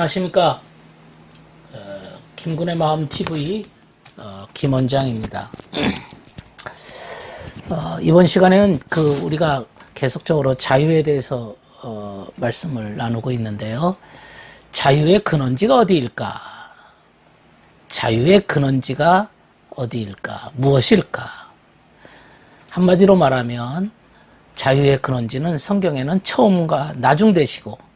안녕하십니까. 어, 김군의 마음 TV 어, 김 원장입니다. 어, 이번 시간에는 그 우리가 계속적으로 자유에 대해서 어, 말씀을 나누고 있는데요. 자유의 근원지가 어디일까? 자유의 근원지가 어디일까? 무엇일까? 한마디로 말하면 자유의 근원지는 성경에는 처음과 나중 되시고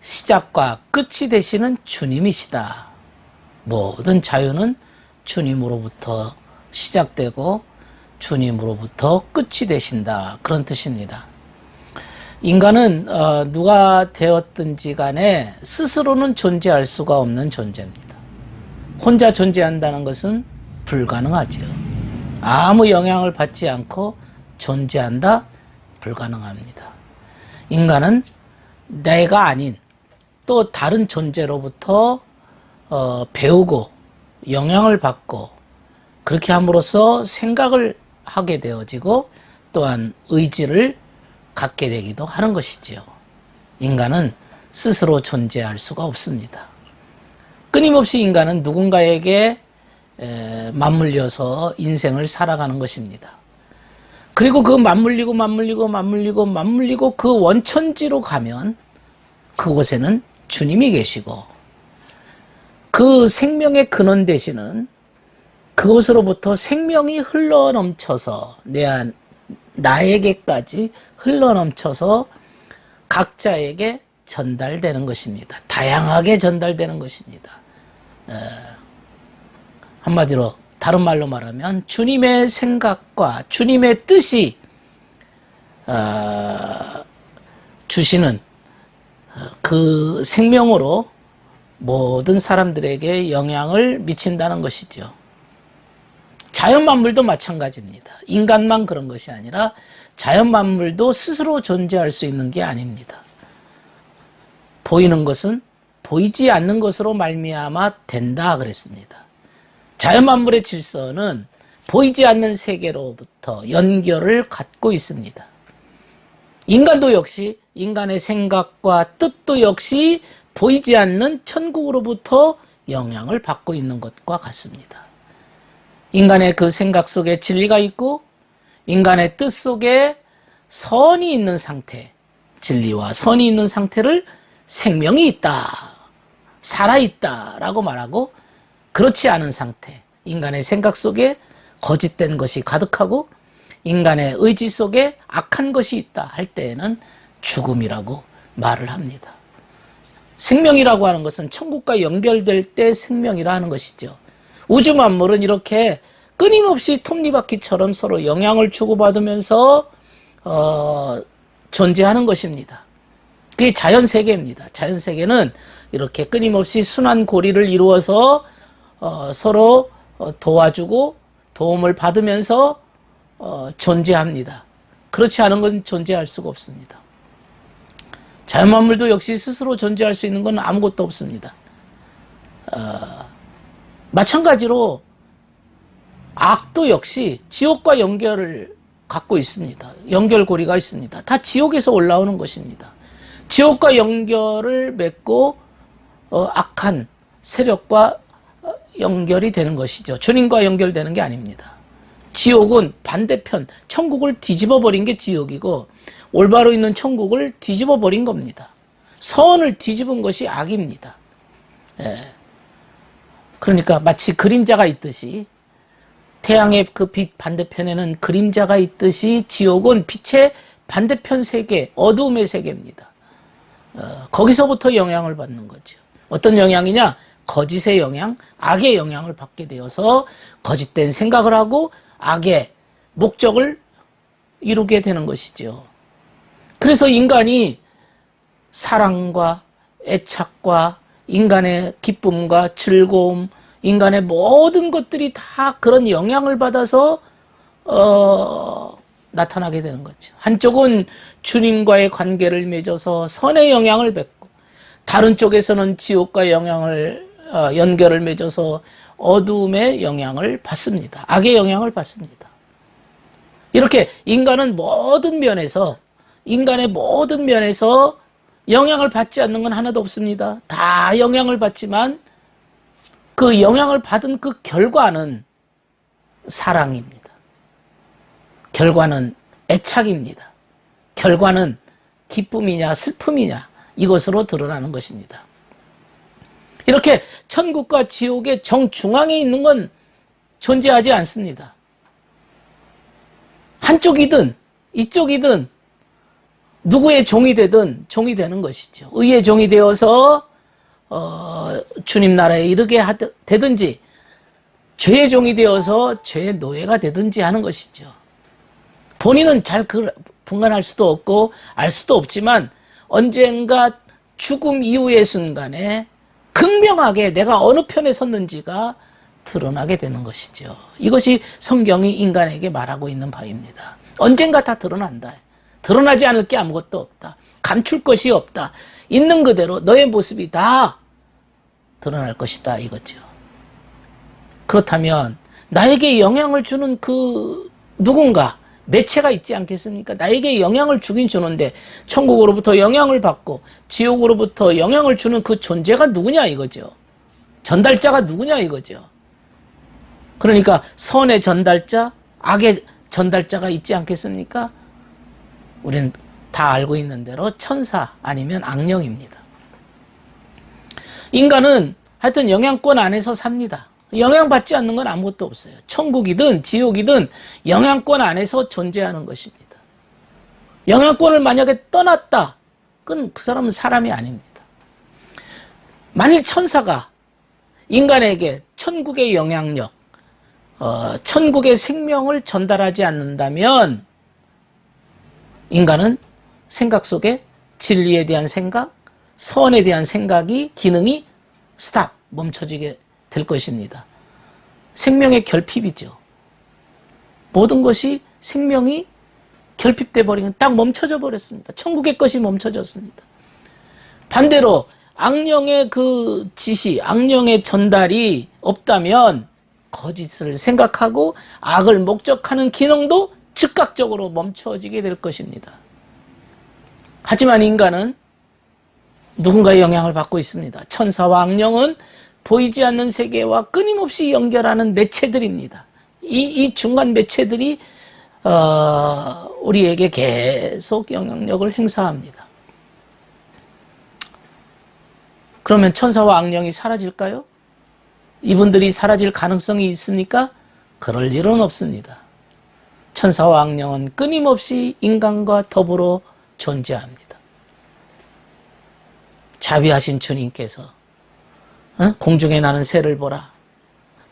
시작과 끝이 되시는 주님이시다. 모든 자유는 주님으로부터 시작되고 주님으로부터 끝이 되신다. 그런 뜻입니다. 인간은 어, 누가 되었든지 간에 스스로는 존재할 수가 없는 존재입니다. 혼자 존재한다는 것은 불가능하지요. 아무 영향을 받지 않고 존재한다? 불가능합니다. 인간은 내가 아닌 또 다른 존재로부터 어, 배우고 영향을 받고 그렇게 함으로써 생각을 하게 되어지고 또한 의지를 갖게 되기도 하는 것이지요. 인간은 스스로 존재할 수가 없습니다. 끊임없이 인간은 누군가에게 에, 맞물려서 인생을 살아가는 것입니다. 그리고 그 맞물리고 맞물리고 맞물리고 맞물리고 그 원천지로 가면 그곳에는 주님이 계시고 그 생명의 근원 되시는 그곳으로부터 생명이 흘러 넘쳐서 내 안, 나에게까지 흘러 넘쳐서 각자에게 전달되는 것입니다. 다양하게 전달되는 것입니다. 에, 한마디로 다른 말로 말하면 주님의 생각과 주님의 뜻이 어, 주시는 그 생명으로 모든 사람들에게 영향을 미친다는 것이죠. 자연 만물도 마찬가지입니다. 인간만 그런 것이 아니라 자연 만물도 스스로 존재할 수 있는 게 아닙니다. 보이는 것은 보이지 않는 것으로 말미암아 된다 그랬습니다. 자연 만물의 질서는 보이지 않는 세계로부터 연결을 갖고 있습니다. 인간도 역시 인간의 생각과 뜻도 역시 보이지 않는 천국으로부터 영향을 받고 있는 것과 같습니다. 인간의 그 생각 속에 진리가 있고 인간의 뜻 속에 선이 있는 상태, 진리와 선이 있는 상태를 생명이 있다, 살아있다 라고 말하고 그렇지 않은 상태, 인간의 생각 속에 거짓된 것이 가득하고 인간의 의지 속에 악한 것이 있다 할 때에는 죽음이라고 말을 합니다. 생명이라고 하는 것은 천국과 연결될 때 생명이라 하는 것이죠. 우주 만물은 이렇게 끊임없이 톱니바퀴처럼 서로 영향을 주고받으면서 어, 존재하는 것입니다. 그게 자연 세계입니다. 자연 세계는 이렇게 끊임없이 순환 고리를 이루어서 어, 서로 어, 도와주고 도움을 받으면서 어, 존재합니다. 그렇지 않은 건 존재할 수가 없습니다. 자연만물도 역시 스스로 존재할 수 있는 건 아무것도 없습니다. 어, 마찬가지로 악도 역시 지옥과 연결을 갖고 있습니다. 연결고리가 있습니다. 다 지옥에서 올라오는 것입니다. 지옥과 연결을 맺고 어, 악한 세력과 연결이 되는 것이죠. 주님과 연결되는 게 아닙니다. 지옥은 반대편, 천국을 뒤집어 버린 게 지옥이고 올바로 있는 천국을 뒤집어 버린 겁니다. 선을 뒤집은 것이 악입니다. 예. 그러니까 마치 그림자가 있듯이 태양의 그 빛 반대편에는 그림자가 있듯이 지옥은 빛의 반대편 세계, 어두움의 세계입니다. 어, 거기서부터 영향을 받는 거죠. 어떤 영향이냐? 거짓의 영향, 악의 영향을 받게 되어서 거짓된 생각을 하고 악의 목적을 이루게 되는 것이죠. 그래서 인간이 사랑과 애착과 인간의 기쁨과 즐거움, 인간의 모든 것들이 다 그런 영향을 받아서 어, 나타나게 되는 거죠. 한쪽은 주님과의 관계를 맺어서 선의 영향을 받고 다른 쪽에서는 지옥과 영향을 어, 연결을 맺어서 어두움의 영향을 받습니다. 악의 영향을 받습니다. 이렇게 인간은 모든 면에서 인간의 모든 면에서 영향을 받지 않는 건 하나도 없습니다. 다 영향을 받지만 그 영향을 받은 그 결과는 사랑입니다. 결과는 애착입니다. 결과는 기쁨이냐 슬픔이냐 이것으로 드러나는 것입니다. 이렇게 천국과 지옥의 정중앙에 있는 건 존재하지 않습니다. 한쪽이든 이쪽이든 누구의 종이 되든 종이 되는 것이죠. 의의 종이 되어서 어, 주님 나라에 이르게 하드, 되든지 죄의 종이 되어서 죄의 노예가 되든지 하는 것이죠. 본인은 잘 그, 분간할 수도 없고 알 수도 없지만 언젠가 죽음 이후의 순간에 극명하게 내가 어느 편에 섰는지가 드러나게 되는 것이죠. 이것이 성경이 인간에게 말하고 있는 바입니다. 언젠가 다 드러난다. 드러나지 않을 게 아무것도 없다. 감출 것이 없다. 있는 그대로 너의 모습이 다 드러날 것이다. 이거죠. 그렇다면 나에게 영향을 주는 그 누군가 매체가 있지 않겠습니까? 나에게 영향을 주긴 주는데 천국으로부터 영향을 받고 지옥으로부터 영향을 주는 그 존재가 누구냐 이거죠. 전달자가 누구냐 이거죠. 그러니까 선의 전달자, 악의 전달자가 있지 않겠습니까? 우리는 다 알고 있는 대로 천사 아니면 악령입니다. 인간은 하여튼 영향권 안에서 삽니다. 영향받지 않는 건 아무것도 없어요. 천국이든 지옥이든 영향권 안에서 존재하는 것입니다. 영향권을 만약에 떠났다. 그건 그 사람은 사람이 아닙니다. 만일 천사가 인간에게 천국의 영향력, 어, 천국의 생명을 전달하지 않는다면 인간은 생각 속에 진리에 대한 생각, 선에 대한 생각이 기능이 스탑 멈춰지게 될 것입니다. 생명의 결핍이죠. 모든 것이 생명이 결핍돼 버리면 딱 멈춰져 버렸습니다. 천국의 것이 멈춰졌습니다. 반대로 악령의 그 지시, 악령의 전달이 없다면 거짓을 생각하고 악을 목적하는 기능도 즉각적으로 멈춰지게 될 것입니다. 하지만 인간은 누군가의 영향을 받고 있습니다. 천사와 악령은 보이지 않는 세계와 끊임없이 연결하는 매체들입니다. 이, 이 중간 매체들이 어, 우리에게 계속 영향력을 행사합니다. 그러면 천사와 악령이 사라질까요? 이분들이 사라질 가능성이 있습니까? 그럴 일은 없습니다. 천사와 악령은 끊임없이 인간과 더불어 존재합니다. 자비하신 주님께서 어? 공중에 나는 새를 보라,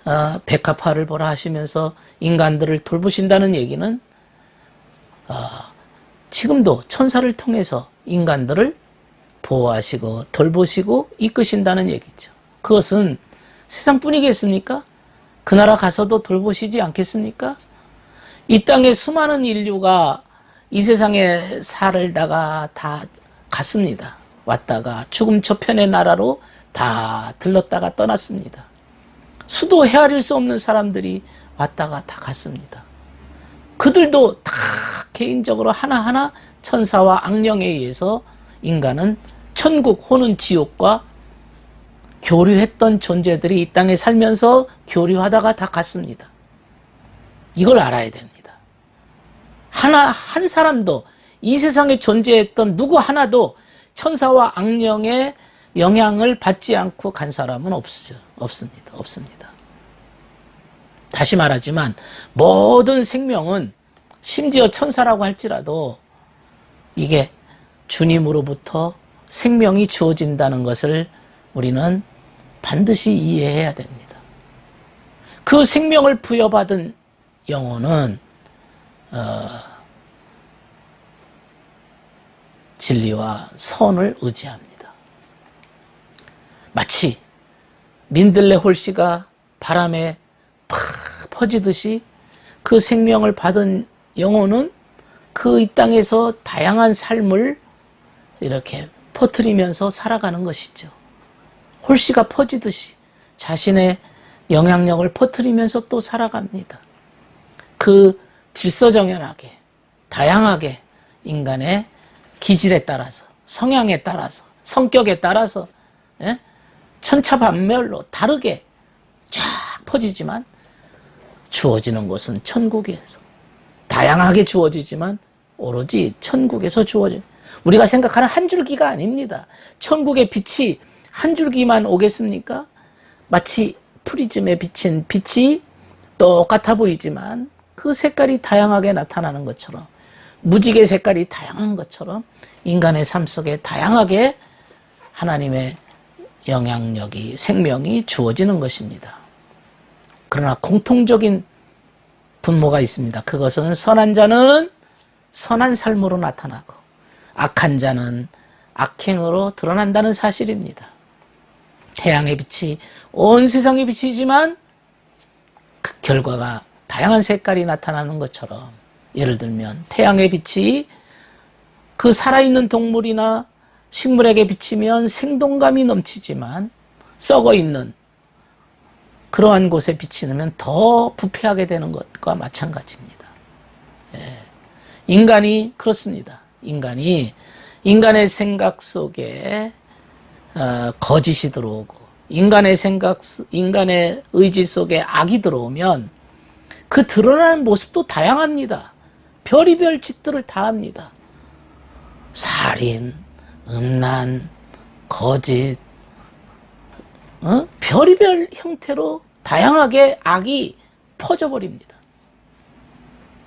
어, 백합화를 보라 하시면서 인간들을 돌보신다는 얘기는 어, 지금도 천사를 통해서 인간들을 보호하시고 돌보시고 이끄신다는 얘기죠. 그것은 세상뿐이겠습니까? 그 나라 가서도 돌보시지 않겠습니까? 이 땅에 수많은 인류가 이 세상에 살다가 다 갔습니다. 왔다가 죽음 저편의 나라로 다 들렀다가 떠났습니다. 수도 헤아릴 수 없는 사람들이 왔다가 다 갔습니다. 그들도 다 개인적으로 하나하나 천사와 악령에 의해서 인간은 천국 혹은 지옥과 교류했던 존재들이 이 땅에 살면서 교류하다가 다 갔습니다. 이걸 알아야 됩니다. 하나, 한 사람도 이 세상에 존재했던 누구 하나도 천사와 악령의 영향을 받지 않고 간 사람은 없죠. 없습니다. 없습니다. 다시 말하지만 모든 생명은 심지어 천사라고 할지라도 이게 주님으로부터 생명이 주어진다는 것을 우리는 반드시 이해해야 됩니다. 그 생명을 부여받은 영혼은 어, 진리와 선을 의지합니다. 마치 민들레 홀씨가 바람에 팍 퍼지듯이 그 생명을 받은 영혼은 그 이 땅에서 다양한 삶을 이렇게 퍼뜨리면서 살아가는 것이죠. 홀씨가 퍼지듯이 자신의 영향력을 퍼뜨리면서 또 살아갑니다. 그 질서정연하게, 다양하게 인간의 기질에 따라서 성향에 따라서, 성격에 따라서, 예? 천차만별로 다르게 쫙 퍼지지만 주어지는 것은 천국에서 다양하게 주어지지만 오로지 천국에서 주어져. 우리가 생각하는 한 줄기가 아닙니다. 천국의 빛이 한 줄기만 오겠습니까? 마치 프리즘에 비친 빛이 똑같아 보이지만 그 색깔이 다양하게 나타나는 것처럼 무지개 색깔이 다양한 것처럼 인간의 삶 속에 다양하게 하나님의 영향력이 생명이 주어지는 것입니다. 그러나 공통적인 분모가 있습니다. 그것은 선한 자는 선한 삶으로 나타나고 악한 자는 악행으로 드러난다는 사실입니다. 태양의 빛이 온 세상에 비치지만 그 결과가 다양한 색깔이 나타나는 것처럼 예를 들면 태양의 빛이 그 살아있는 동물이나 식물에게 비치면 생동감이 넘치지만 썩어 있는 그러한 곳에 비치면 더 부패하게 되는 것과 마찬가지입니다. 예. 인간이 그렇습니다. 인간이 인간의 생각 속에 어, 거짓이 들어오고 인간의 생각, 속- 인간의 의지 속에 악이 들어오면 그 드러나는 모습도 다양합니다. 별의별 짓들을 다 합니다. 살인, 음란, 거짓, 어? 별의별 형태로 다양하게 악이 퍼져버립니다.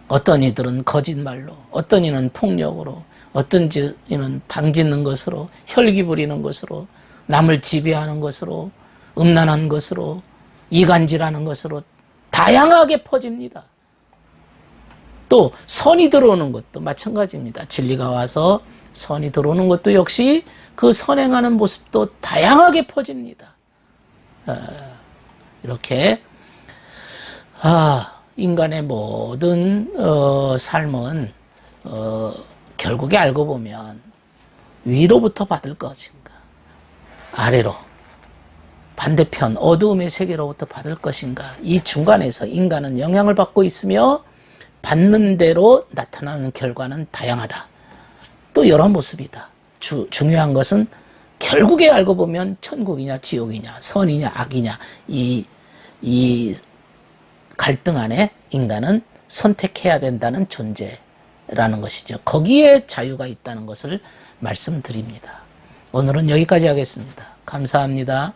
어떤 이들은 거짓말로, 어떤 이는 폭력으로, 어떤 이는 당짓는 것으로, 혈기 부리는 것으로, 남을 지배하는 것으로, 음란한 것으로, 이간질하는 것으로 다양하게 퍼집니다. 또 선이 들어오는 것도 마찬가지입니다. 진리가 와서 선이 들어오는 것도 역시 그 선행하는 모습도 다양하게 퍼집니다. 어, 이렇게 아, 인간의 모든 어, 삶은 어, 결국에 알고 보면 위로부터 받을 것인가 아래로 반대편 어두움의 세계로부터 받을 것인가 이 중간에서 인간은 영향을 받고 있으며 받는 대로 나타나는 결과는 다양하다. 또 여러 모습이다. 주, 중요한 것은 결국에 알고 보면 천국이냐 지옥이냐 선이냐 악이냐 이, 이 갈등 안에 인간은 선택해야 된다는 존재라는 것이죠. 거기에 자유가 있다는 것을 말씀드립니다. 오늘은 여기까지 하겠습니다. 감사합니다.